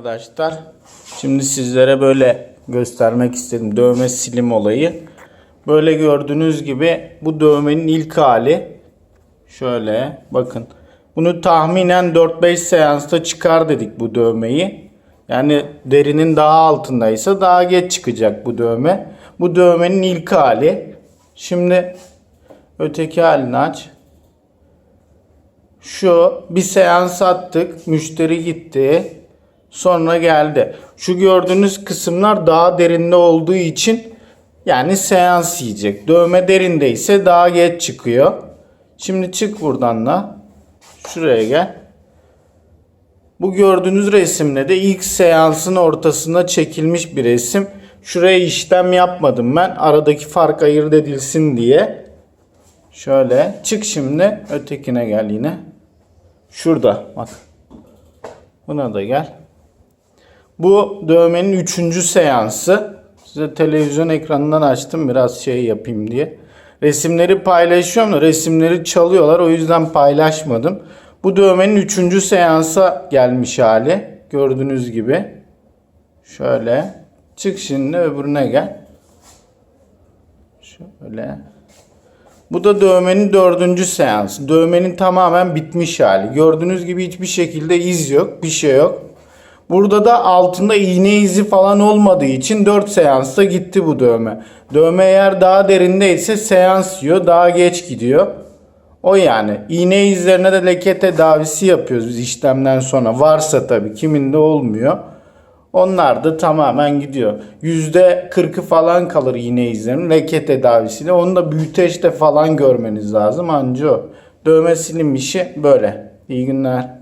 Arkadaşlar şimdi sizlere böyle göstermek istedim dövme silim olayı. Böyle gördüğünüz gibi bu dövmenin ilk hali. Şöyle bakın. Bunu tahminen 4-5 seansta çıkar dedik bu dövmeyi. Yani derinin daha altındaysa daha geç çıkacak bu dövme. Bu dövmenin ilk hali. Şimdi öteki halini aç. Şu bir seans attık. Müşteri gitti. Sonra geldi. Şu gördüğünüz kısımlar daha derinde olduğu için yani seans yiyecek. Dövme derindeyse daha geç çıkıyor. Şimdi çık buradan da. Şuraya gel. Bu gördüğünüz resimle de ilk seansın ortasında çekilmiş bir resim. Şuraya işlem yapmadım ben. Aradaki fark ayırt edilsin diye. Şöyle çık şimdi ötekine gel yine. Şurada bak. Buna da gel. Bu dövmenin üçüncü seansı. Size televizyon ekranından açtım biraz şey yapayım diye. Resimleri paylaşıyorum da resimleri çalıyorlar o yüzden paylaşmadım. Bu dövmenin üçüncü seansa gelmiş hali. Gördüğünüz gibi. Şöyle. Çık şimdi öbürüne gel. Şöyle. Bu da dövmenin dördüncü seansı. Dövmenin tamamen bitmiş hali. Gördüğünüz gibi hiçbir şekilde iz yok. Bir şey yok. Burada da altında iğne izi falan olmadığı için 4 seansta gitti bu dövme. Dövme eğer daha derindeyse seans yiyor. Daha geç gidiyor. O yani. İğne izlerine de leke tedavisi yapıyoruz biz işlemden sonra. Varsa tabii kiminde olmuyor. Onlar da tamamen gidiyor. %40'ı falan kalır iğne izlerinin leke tedavisiyle. Onu da büyüteçte falan görmeniz lazım anca o. Dövme silim işi böyle. İyi günler.